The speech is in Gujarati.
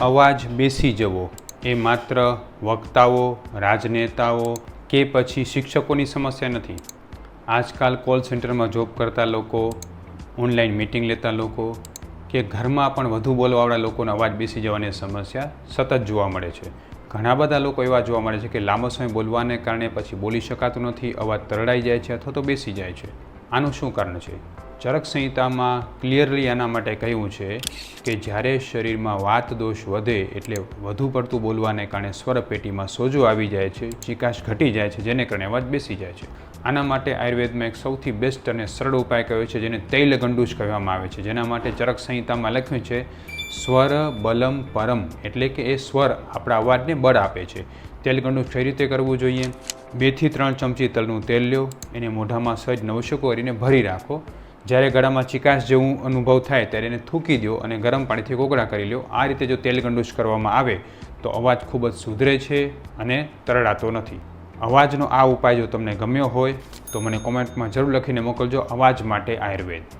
અવાજ બેસી જવો. એ માત્ર વક્તાઓ, રાજનેતાઓ કે પછી શિક્ષકોની સમસ્યા નથી. આજકાલ કોલ સેન્ટરમાં જોબ કરતા લોકો, ઓનલાઈન મિટિંગ લેતા લોકો કે ઘરમાં પણ વધુ બોલવાવાળા લોકોનો અવાજ બેસી જવાની સમસ્યા સતત જોવા મળે છે. ઘણા બધા લોકો એવા જોવા મળે છે કે લાંબો સમય બોલવાને કારણે પછી બોલી શકાતું નથી, અવાજ તરડાઈ જાય છે અથવા તો બેસી જાય છે. આનું શું કારણ છે? ચરક સંહિતામાં ક્લિયરલી એના માટે કહ્યું છે કે જ્યારે શરીરમાં વાત દોષ વધે એટલે વધુ પડતું બોલવાને કારણે સ્વરપેટીમાં સોજો આવી જાય છે, ચિકાશ ઘટી જાય છે, જેને કારણે અવાજ બેસી જાય છે. આના માટે આયુર્વેદમાં એક સૌથી બેસ્ટ અને સરળ ઉપાય કયો છે જેને તૈલ ગંડુશ કહેવામાં આવે છે, જેના માટે ચરક સંહિતામાં લખ્યું છે, સ્વર બલમ પરમ એટલે કે એ સ્વર આપણા અવાજને બળ આપે છે. તેલ ગંડૂશ કઈ રીતે કરવું જોઈએ? બેથી ત્રણ ચમચી તલનું તેલ લ્યો, એને મોઢામાં સહેજ નવશકો કરીને ભરી રાખો. જ્યારે ગળામાં ચિકાસ જેવું અનુભવ થાય ત્યારે એને થૂકી દો અને ગરમ પાણીથી કોગળા કરી લો. આ રીતે જો તેલ ગંડુશ કરવામાં આવે, તો અવાજ ખૂબ જ સુધરે છે અને તરડાતો નથી. અવાજનો આ ઉપાય જો તમને ગમ્યો હોય, તો મને કોમેન્ટમાં જરૂર લખીને મોકલજો અવાજ માટે આયુર્વેદ.